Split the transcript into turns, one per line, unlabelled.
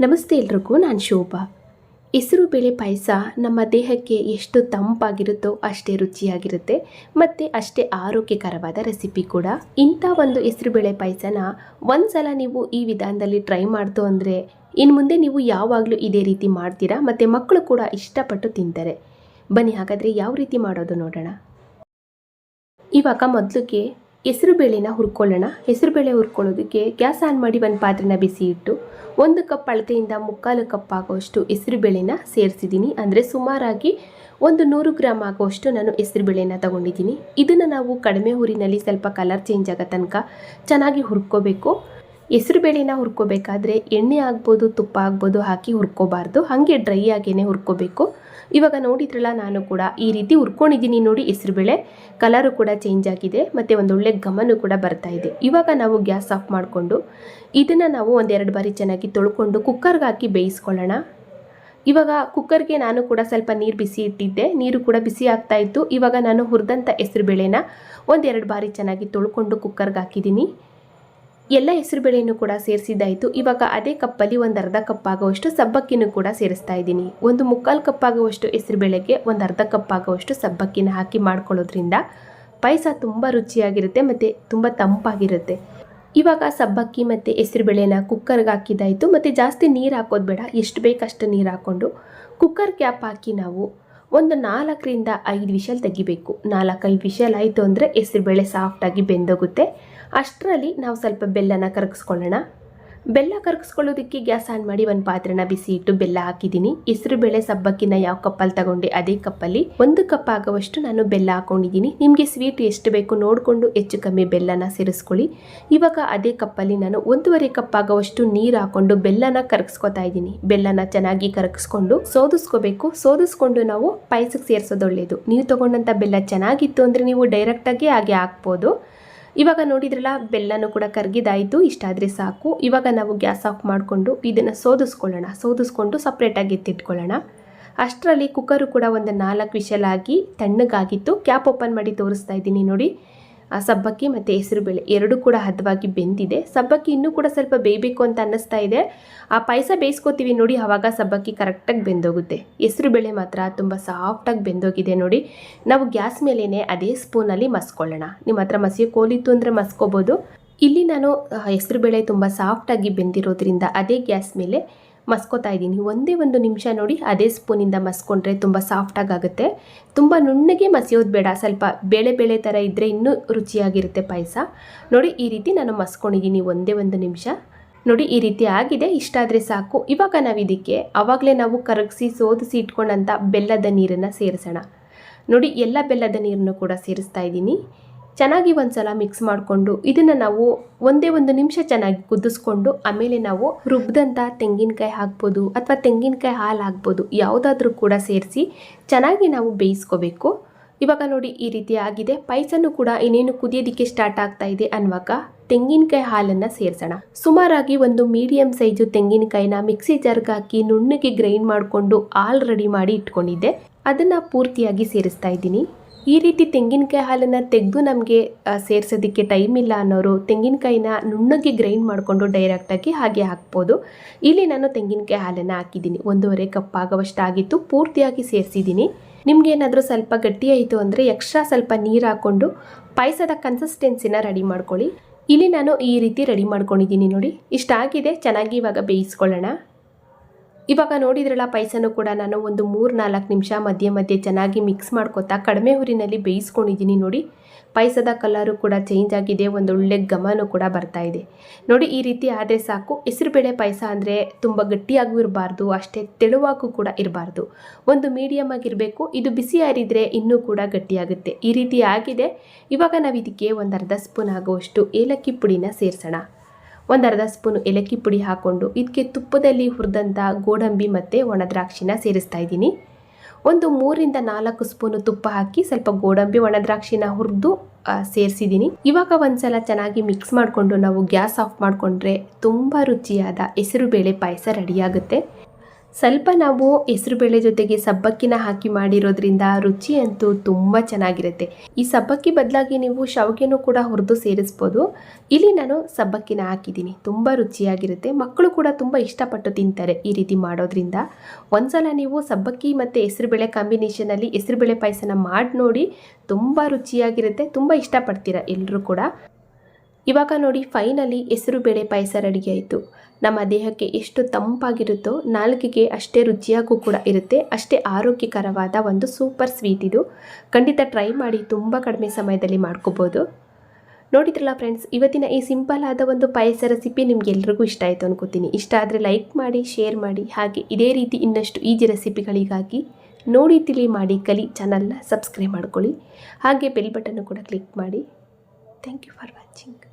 ನಮಸ್ತೆ ಎಲ್ರಿಗೂ, ನಾನು ಶೋಭಾ. ಹೆಸರು ಬೇಳೆ ಪಾಯಸ ನಮ್ಮ ದೇಹಕ್ಕೆ ಎಷ್ಟು ತಂಪಾಗಿರುತ್ತೋ ಅಷ್ಟೇ ರುಚಿಯಾಗಿರುತ್ತೆ, ಮತ್ತು ಅಷ್ಟೇ ಆರೋಗ್ಯಕರವಾದ ರೆಸಿಪಿ ಕೂಡ. ಇಂಥ ಒಂದು ಹೆಸರು ಬೇಳೆ ಪಾಯಸನ ಒಂದ್ಸಲ ನೀವು ಈ ವಿಧಾನದಲ್ಲಿ ಟ್ರೈ ಮಾಡ್ತು ಅಂದರೆ ಇನ್ನು ಮುಂದೆ ನೀವು ಯಾವಾಗಲೂ ಇದೇ ರೀತಿ ಮಾಡ್ತೀರಾ, ಮತ್ತು ಮಕ್ಕಳು ಕೂಡ ಇಷ್ಟಪಟ್ಟು ತಿಂತಾರೆ. ಬನ್ನಿ, ಹಾಗಾದರೆ ಯಾವ ರೀತಿ ಮಾಡೋದು ನೋಡೋಣ. ಇವಾಗ ಮೊದಲಿಗೆ ಹೆಸರುಬೇಳೆನ ಹುರ್ಕೊಳ್ಳೋಣ. ಹೆಸರುಬೇಳೆ ಹುರ್ಕೊಳ್ಳೋದಕ್ಕೆ ಗ್ಯಾಸ್ ಆನ್ ಮಾಡಿ ಒಂದು ಪಾತ್ರೆನ ಬಿಸಿ ಇಟ್ಟು ಒಂದು ಕಪ್ ಅಳತೆಯಿಂದ ಮುಕ್ಕಾಲು ಕಪ್ ಆಗುವಷ್ಟು ಹೆಸರುಬೇಳೆನ ಸೇರಿಸಿದ್ದೀನಿ. ಅಂದರೆ ಸುಮಾರಾಗಿ ಒಂದು ನೂರು ಗ್ರಾಮ್ ಆಗುವಷ್ಟು ನಾನು ಹೆಸರುಬೇಳೆನ ತಗೊಂಡಿದ್ದೀನಿ. ಇದನ್ನು ನಾವು ಕಡಿಮೆ ಊರಿನಲ್ಲಿ ಸ್ವಲ್ಪ ಕಲರ್ ಚೇಂಜ್ ಆಗೋ ತನಕ ಚೆನ್ನಾಗಿ ಹುರ್ಕೋಬೇಕು. ಹೆಸರುಬೇಳೆನ ಹುರ್ಕೋಬೇಕಾದ್ರೆ ಎಣ್ಣೆ ಆಗ್ಬೋದು, ತುಪ್ಪ ಆಗ್ಬೋದು ಹಾಕಿ ಹುರ್ಕೋಬಾರ್ದು. ಹಾಗೆ ಡ್ರೈ ಆಗೇ ಹುರ್ಕೋಬೇಕು. ಇವಾಗ ನೋಡಿದ್ರಲ್ಲ, ನಾನು ಕೂಡ ಈ ರೀತಿ ಹುರ್ಕೊಂಡಿದ್ದೀನಿ ನೋಡಿ ಹೆಸರುಬೇಳೆ ಕಲರು ಕೂಡ ಚೇಂಜ್ ಆಗಿದೆ, ಮತ್ತು ಒಂದೊಳ್ಳೆ ಘಮನೂ ಕೂಡ ಬರ್ತಾ ಇದೆ. ಇವಾಗ ನಾವು ಗ್ಯಾಸ್ ಆಫ್ ಮಾಡಿಕೊಂಡು ಇದನ್ನು ನಾವು ಒಂದೆರಡು ಬಾರಿ ಚೆನ್ನಾಗಿ ತೊಳ್ಕೊಂಡು ಕುಕ್ಕರ್ಗೆ ಹಾಕಿ ಬೇಯಿಸ್ಕೊಳ್ಳೋಣ. ಇವಾಗ ಕುಕ್ಕರ್ಗೆ ನಾನು ಕೂಡ ಸ್ವಲ್ಪ ನೀರು ಬಿಸಿ ಇಟ್ಟಿದ್ದೆ. ನೀರು ಕೂಡ ಬಿಸಿ ಆಗ್ತಾ ಇತ್ತು. ಇವಾಗ ನಾನು ಹುರಿದಂಥ ಹೆಸರುಬೇಳೆನ ಒಂದೆರಡು ಬಾರಿ ಚೆನ್ನಾಗಿ ತೊಳ್ಕೊಂಡು ಕುಕ್ಕರ್ಗೆ ಹಾಕಿದ್ದೀನಿ. ಎಲ್ಲ ಹೆಸರುಬೇಳೆಯನ್ನು ಕೂಡ ಸೇರಿಸಿದ್ದಾಯಿತು. ಇವಾಗ ಅದೇ ಕಪ್ಪಲ್ಲಿ ಒಂದು ಅರ್ಧ ಕಪ್ ಆಗುವಷ್ಟು ಸಬ್ಬಕ್ಕಿನೂ ಕೂಡ ಸೇರಿಸ್ತಾ ಇದ್ದೀನಿ. ಒಂದು ಮುಕ್ಕಾಲು ಕಪ್ ಆಗುವಷ್ಟು ಹೆಸರುಬೇಳೆಗೆ ಒಂದು ಅರ್ಧ ಕಪ್ ಆಗುವಷ್ಟು ಸಬ್ಬಕ್ಕಿನ ಹಾಕಿ ಮಾಡ್ಕೊಳ್ಳೋದ್ರಿಂದ ಪಾಯಸ ತುಂಬ ರುಚಿಯಾಗಿರುತ್ತೆ ಮತ್ತು ತುಂಬ ತಂಪಾಗಿರುತ್ತೆ. ಇವಾಗ ಸಬ್ಬಕ್ಕಿ ಮತ್ತು ಹೆಸರುಬೇಳೆನ ಕುಕ್ಕರ್ಗೆ ಹಾಕಿದ್ದಾಯಿತು. ಮತ್ತು ಜಾಸ್ತಿ ನೀರು ಹಾಕೋದು ಬೇಡ. ಎಷ್ಟು ಬೇಕಷ್ಟು ನೀರು ಹಾಕ್ಕೊಂಡು ಕುಕ್ಕರ್ ಕ್ಯಾಪ್ ಹಾಕಿ ನಾವು ಒಂದು ನಾಲ್ಕರಿಂದ ಐದು ವಿಷಲ್ ತೆಗಿಬೇಕು. ನಾಲ್ಕೈದು ವಿಷಲ್ ಆಯಿತು ಅಂದರೆ ಹೆಸರುಬೇಳೆ ಸಾಫ್ಟಾಗಿ ಬೆಂದೋಗುತ್ತೆ. ಅಷ್ಟರಲ್ಲಿ ನಾವು ಸ್ವಲ್ಪ ಬೆಲ್ಲನ ಕರಗಿಸ್ಕೊಳ್ಳೋಣ. ಬೆಲ್ಲ ಕರಗಿಸ್ಕೊಳ್ಳೋದಕ್ಕೆ ಗ್ಯಾಸ್ ಆನ್ ಮಾಡಿ ಒಂದು ಪಾತ್ರೆನ ಬಿಸಿ ಇಟ್ಟು ಬೆಲ್ಲ ಹಾಕಿದ್ದೀನಿ. ಹೆಸರು ಬೇಳೆ ಸಬ್ಬಕ್ಕಿನ ಯಾವ ಕಪ್ಪಲ್ಲಿ ತಗೊಂಡೆ ಅದೇ ಕಪ್ಪಲ್ಲಿ. ಒಂದು ಕಪ್ ಆಗುವಷ್ಟು ನಾನು ಬೆಲ್ಲ ಹಾಕೊಂಡಿದ್ದೀನಿ. ನಿಮಗೆ ಸ್ವೀಟ್ ಎಷ್ಟು ಬೇಕು ನೋಡಿಕೊಂಡು ಹೆಚ್ಚು ಕಮ್ಮಿ ಬೆಲ್ಲನ ಸೇರಿಸ್ಕೊಳ್ಳಿ. ಇವಾಗ ಅದೇ ಕಪ್ಪಲ್ಲಿ ನಾನು ಒಂದೂವರೆ ಕಪ್ ಆಗುವಷ್ಟು ನೀರು ಹಾಕೊಂಡು ಬೆಲ್ಲನ ಕರಗಿಸ್ಕೊತಾ ಇದ್ದೀನಿ. ಬೆಲ್ಲನ ಚೆನ್ನಾಗಿ ಕರಗಿಸ್ಕೊಂಡು ಸೋದಿಸ್ಕೋಬೇಕು. ಸೋದಿಸ್ಕೊಂಡು ನಾವು ಪಾಯಸಕ್ಕೆ ಸೇರಿಸೋದು ಒಳ್ಳೆಯದು ನೀವು ತಗೊಂಡಂಥ ಬೆಲ್ಲ ಚೆನ್ನಾಗಿತ್ತು ಅಂದರೆ ನೀವು ಡೈರೆಕ್ಟಾಗಿ ಹಾಗೆ ಹಾಕ್ಬೋದು. ಇವಾಗ ನೋಡಿದ್ರಲ್ಲ, ಬೆಲ್ಲನೂ ಕೂಡ ಕರ್ಗಿದಾಯಿತು ಇಷ್ಟಾದರೆ ಸಾಕು. ಇವಾಗ ನಾವು ಗ್ಯಾಸ್ ಆಫ್ ಮಾಡಿಕೊಂಡು ಇದನ್ನು ಸೋದಿಸ್ಕೊಳ್ಳೋಣ. ಸೋದಿಸ್ಕೊಂಡು ಸಪ್ರೇಟಾಗಿ ಎತ್ತಿಟ್ಕೊಳ್ಳೋಣ. ಅಷ್ಟರಲ್ಲಿ ಕುಕ್ಕರು ಕೂಡ ಒಂದು ನಾಲ್ಕು ವಿಷಲಾಗಿ ತಣ್ಣಗಾಗಿತ್ತು. ಕ್ಯಾಪ್ ಓಪನ್ ಮಾಡಿ ತೋರಿಸ್ತಾ ಇದ್ದೀನಿ ನೋಡಿ. ಸಬ್ಬಕ್ಕಿ ಮತ್ತು ಹೆಸರುಬೇಳೆ ಎರಡೂ ಕೂಡ ಹದವಾಗಿ ಬೆಂದಿದೆ. ಸಬ್ಬಕ್ಕಿ ಇನ್ನೂ ಕೂಡ ಸ್ವಲ್ಪ ಬೇಯಬೇಕು ಅಂತ ಅನ್ನಿಸ್ತಾ ಇದೆ. ಆ ಪಾಯಸ ಬೇಯಿಸ್ಕೋತೀವಿ ನೋಡಿ ಆವಾಗ ಸಬ್ಬಕ್ಕಿ ಕರೆಕ್ಟಾಗಿ ಬೆಂದೋಗುತ್ತೆ. ಹೆಸರುಬೇಳೆ ಮಾತ್ರ ತುಂಬ ಸಾಫ್ಟಾಗಿ ಬೆಂದೋಗಿದೆ ನೋಡಿ. ನಾವು ಗ್ಯಾಸ್ ಮೇಲೇ ಅದೇ ಸ್ಪೂನಲ್ಲಿ ಮಸ್ಕೊಳ್ಳೋಣ. ನಿಮ್ಮ ಹತ್ರ ಮಸಿಯೋ ಕೋಲಿತ್ತು ಅಂದರೆ ಮಸ್ಕೋಬೋದು. ಇಲ್ಲಿ ನಾನು ಹೆಸರುಬೇಳೆ ತುಂಬ ಸಾಫ್ಟಾಗಿ ಬೆಂದಿರೋದ್ರಿಂದ ಅದೇ ಗ್ಯಾಸ್ ಮೇಲೆ ಮಸ್ಕೋತಾ ಇದ್ದೀನಿ. ಒಂದೇ ಒಂದು ನಿಮಿಷ ನೋಡಿ, ಅದೇ ಸ್ಪೂನಿಂದ ಮಸ್ಕೊಂಡ್ರೆ ತುಂಬ ಸಾಫ್ಟಾಗಿ ಆಗುತ್ತೆ ತುಂಬ ನುಣ್ಣಗೆ ಮಸಿಯೋದು ಬೇಡ ಸ್ವಲ್ಪ ಬೇಳೆ ಬೇಳೆ ಥರ ಇದ್ದರೆ ಇನ್ನೂ ರುಚಿಯಾಗಿರುತ್ತೆ ಪಾಯಸ. ನೋಡಿ, ಈ ರೀತಿ ನಾನು ಮಸ್ಕೊಂಡಿದ್ದೀನಿ ಒಂದೇ ಒಂದು ನಿಮಿಷ. ನೋಡಿ, ಈ ರೀತಿ ಆಗಿದೆ. ಇಷ್ಟಾದರೆ ಸಾಕು. ಇವಾಗ ನಾವು ಇದಕ್ಕೆ ಆವಾಗಲೇ ನಾವು ಕರಗಿಸಿ, ಸೋದಿಸಿ ಇಟ್ಕೊಂಡಂಥ ಬೆಲ್ಲದ ನೀರನ್ನು ಸೇರಿಸೋಣ. ನೋಡಿ, ಎಲ್ಲ ಬೆಲ್ಲದ ನೀರನ್ನು ಕೂಡ ಸೇರಿಸ್ತಾ ಇದ್ದೀನಿ. ಚೆನ್ನಾಗಿ ಒಂದು ಸಲ ಮಿಕ್ಸ್ ಮಾಡಿಕೊಂಡು ಇದನ್ನು ನಾವು ಒಂದೇ ಒಂದು ನಿಮಿಷ ಚೆನ್ನಾಗಿ ಕುದಿಸ್ಕೊಂಡು ಆಮೇಲೆ ನಾವು ರುಬ್ಬಿದಂಥ ತೆಂಗಿನಕಾಯಿ ಹಾಕ್ಬೋದು ಅಥವಾ ತೆಂಗಿನಕಾಯಿ ಹಾಲು ಹಾಕ್ಬೋದು ಯಾವುದಾದ್ರೂ ಕೂಡ ಸೇರಿಸಿ ಚೆನ್ನಾಗಿ ನಾವು ಬೇಯಿಸ್ಕೋಬೇಕು. ಇವಾಗ ನೋಡಿ ಈ ರೀತಿ ಆಗಿದೆ. ಪೈಸನ್ನು ಕೂಡ ಇನ್ನೇನು ಕುದಿಯೋದಕ್ಕೆ ಸ್ಟಾರ್ಟ್ ಆಗ್ತಾ ಇದೆ ಅನ್ನುವಾಗ ತೆಂಗಿನಕಾಯಿ ಹಾಲನ್ನು ಸೇರಿಸೋಣ. ಸುಮಾರಾಗಿ ಒಂದು ಮೀಡಿಯಂ ಸೈಜು ತೆಂಗಿನಕಾಯಿನ ಮಿಕ್ಸಿ ಜಾರ್ಗೆ ಹಾಕಿ ನುಣ್ಣಗೆ ಗ್ರೈಂಡ್ ಮಾಡಿಕೊಂಡು ಹಾಲು ರೆಡಿ ಮಾಡಿ ಇಟ್ಕೊಂಡಿದ್ದೆ. ಅದನ್ನು ಪೂರ್ತಿಯಾಗಿ ಸೇರಿಸ್ತಾ ಇದ್ದೀನಿ. ಈ ರೀತಿ ತೆಂಗಿನಕಾಯಿ ಹಾಲನ್ನು ತೆಗೆದು ನಮಗೆ ಸೇರಿಸೋದಕ್ಕೆ ಟೈಮ್ ಇಲ್ಲ ಅನ್ನೋರು ತೆಂಗಿನಕಾಯಿನ ನುಣ್ಣಗೆ ಗ್ರೈಂಡ್ ಮಾಡಿಕೊಂಡು ಡೈರೆಕ್ಟಾಗಿ ಹಾಗೆ ಹಾಕ್ಬೋದು. ಇಲ್ಲಿ ನಾನು ತೆಂಗಿನಕಾಯಿ ಹಾಲನ್ನು ಹಾಕಿದ್ದೀನಿ. ಒಂದೂವರೆ ಕಪ್ ಆಗುವಷ್ಟು ಆಗಿತ್ತು ಪೂರ್ತಿಯಾಗಿ ಸೇರಿಸಿದ್ದೀನಿ. ನಿಮ್ಗೇನಾದರೂ ಸ್ವಲ್ಪ ಗಟ್ಟಿಯಾಯಿತು ಅಂದರೆ ಎಕ್ಸ್ಟ್ರಾ ಸ್ವಲ್ಪ ನೀರು ಹಾಕ್ಕೊಂಡು ಪಾಯಸದ ಕನ್ಸಿಸ್ಟೆನ್ಸಿನ ರೆಡಿ ಮಾಡ್ಕೊಳ್ಳಿ. ಇಲ್ಲಿ ನಾನು ಈ ರೀತಿ ರೆಡಿ ಮಾಡ್ಕೊಂಡಿದ್ದೀನಿ ನೋಡಿ. ಇಷ್ಟಾಗಿದೆ. ಚೆನ್ನಾಗಿ ಇವಾಗ ಬೇಯಿಸ್ಕೊಳ್ಳೋಣ. ಇವಾಗ ನೋಡಿದ್ರಲ್ಲ ಪಾಯಸನೂ ಕೂಡ ನಾನು ಒಂದು ಮೂರು ನಾಲ್ಕು ನಿಮಿಷ ಮಧ್ಯೆ ಮಧ್ಯೆ ಚೆನ್ನಾಗಿ ಮಿಕ್ಸ್ ಮಾಡ್ಕೊತಾ ಕಡಿಮೆ ಹುರಿನಲ್ಲಿ ಬೇಯಿಸ್ಕೊಂಡಿದ್ದೀನಿ ನೋಡಿ. ಪಾಯಸದ ಕಲರು ಕೂಡ ಚೇಂಜ್ ಆಗಿದೆ ಒಂದೊಳ್ಳೆ ಘಮನೂ ಕೂಡ ಬರ್ತಾ ಇದೆ. ನೋಡಿ, ಈ ರೀತಿ ಆದರೆ ಸಾಕು. ಹೆಸರುಬೇಳೆ ಪಾಯಸ ಅಂದರೆ ತುಂಬ ಗಟ್ಟಿಯಾಗೂ ಇರಬಾರ್ದು, ಅಷ್ಟೇ ತೆಳುವಾಗೂ ಕೂಡ ಇರಬಾರ್ದು. ಒಂದು ಮೀಡಿಯಮ್ ಆಗಿರಬೇಕು, ಇದು ಬಿಸಿ ಆರಿದ್ರೆ ಇನ್ನೂ ಕೂಡ ಗಟ್ಟಿಯಾಗುತ್ತೆ. ಈ ರೀತಿ ಆಗಿದೆ. ಇವಾಗ ನಾವು ಇದಕ್ಕೆ ಒಂದು ಅರ್ಧ ಸ್ಪೂನ್ ಆಗುವಷ್ಟು ಏಲಕ್ಕಿ ಪುಡಿನ ಸೇರಿಸೋಣ. ಒಂದು ಅರ್ಧ ಸ್ಪೂನು ಏಲಕ್ಕಿ ಪುಡಿ ಹಾಕ್ಕೊಂಡು ಇದಕ್ಕೆ ತುಪ್ಪದಲ್ಲಿ ಹುರಿದಂಥ ಗೋಡಂಬಿ ಮತ್ತು ಒಣದ್ರಾಕ್ಷಿನ ಸೇರಿಸ್ತಾ ಇದ್ದೀನಿ. ಒಂದು ಮೂರಿಂದ ನಾಲ್ಕು ಸ್ಪೂನು ತುಪ್ಪ ಹಾಕಿ ಸ್ವಲ್ಪ ಗೋಡಂಬಿ ಒಣದ್ರಾಕ್ಷಿನ ಹುರಿದು ಸೇರಿಸಿದ್ದೀನಿ. ಇವಾಗ ಒಂದ್ಸಲ ಚೆನ್ನಾಗಿ ಮಿಕ್ಸ್ ಮಾಡಿಕೊಂಡು ನಾವು ಗ್ಯಾಸ್ ಆಫ್ ಮಾಡಿಕೊಂಡ್ರೆ ತುಂಬ ರುಚಿಯಾದ ಹೆಸರು ಬೇಳೆ ಪಾಯಸ ರೆಡಿಯಾಗುತ್ತೆ ಸ್ವಲ್ಪ ನಾವು ಹೆಸರುಬೇಳೆ ಜೊತೆಗೆ ಸಬ್ಬಕ್ಕಿನ ಹಾಕಿ ಮಾಡಿರೋದ್ರಿಂದ ರುಚಿ ಅಂತೂ ತುಂಬ ಚೆನ್ನಾಗಿರುತ್ತೆ. ಈ ಸಬ್ಬಕ್ಕಿ ಬದಲಾಗಿ ನೀವು ಶಾವಿಗೆನೂ ಕೂಡ ಹುರಿದು ಸೇರಿಸ್ಬೋದು. ಇಲ್ಲಿ ನಾನು ಸಬ್ಬಕ್ಕಿನ ಹಾಕಿದ್ದೀನಿ. ತುಂಬ ರುಚಿಯಾಗಿರುತ್ತೆ. ಮಕ್ಕಳು ಕೂಡ ತುಂಬ ಇಷ್ಟಪಟ್ಟು ತಿಂತಾರೆ ಈ ರೀತಿ ಮಾಡೋದ್ರಿಂದ. ಒಂದ್ಸಲ ನೀವು ಸಬ್ಬಕ್ಕಿ ಮತ್ತು ಹೆಸರುಬೇಳೆ ಕಾಂಬಿನೇಷನಲ್ಲಿ ಹೆಸರುಬೇಳೆ ಪಾಯಸನ ಮಾಡಿ ನೋಡಿ ತುಂಬ ರುಚಿಯಾಗಿರುತ್ತೆ. ತುಂಬ ಇಷ್ಟಪಡ್ತೀರ ಎಲ್ಲರೂ ಕೂಡ? ಇವಾಗ ನೋಡಿ ಫೈನಲಿ ಹೆಸರು ಬೇಳೆ ಪಾಯಸ ರೆಡಿ ಆಯಿತು. ನಮ್ಮ ದೇಹಕ್ಕೆ ಎಷ್ಟು ತಂಪಾಗಿರುತ್ತೋ ನಾಲ್ಕಿಗೆ ಅಷ್ಟೇ ರುಚಿಯಾಗೂ ಕೂಡ ಇರುತ್ತೆ. ಅಷ್ಟೇ ಆರೋಗ್ಯಕರವಾದ ಒಂದು ಸೂಪರ್ ಸ್ವೀಟ್ ಇದು. ಖಂಡಿತ ಟ್ರೈ ಮಾಡಿ ತುಂಬ ಕಡಿಮೆ ಸಮಯದಲ್ಲಿ ಮಾಡ್ಕೋಬೋದು. ನೋಡಿದ್ರಲ್ಲ ಫ್ರೆಂಡ್ಸ್ ಇವತ್ತಿನ ಈ ಸಿಂಪಲ್ ಆದ ಒಂದು ಪಾಯಸ ರೆಸಿಪಿ ನಿಮಗೆಲ್ರಿಗೂ ಇಷ್ಟ ಆಯಿತು ಅನ್ಕೋತೀನಿ. ಇಷ್ಟ ಆದರೆ ಲೈಕ್ ಮಾಡಿ ಶೇರ್ ಮಾಡಿ. ಹಾಗೆ ಇದೇ ರೀತಿ ಇನ್ನಷ್ಟು ಈಜಿ ರೆಸಿಪಿಗಳಿಗಾಗಿ ನೋಡಿ, ತಿಳಿ, ಮಾಡಿ, ಕಲಿ ಚಾನಲ್ನ ಸಬ್ಸ್ಕ್ರೈಬ್ ಮಾಡ್ಕೊಳ್ಳಿ. ಹಾಗೆ ಬೆಲ್ ಬಟನ್ನು ಕೂಡ ಕ್ಲಿಕ್ ಮಾಡಿ. Thank you for watching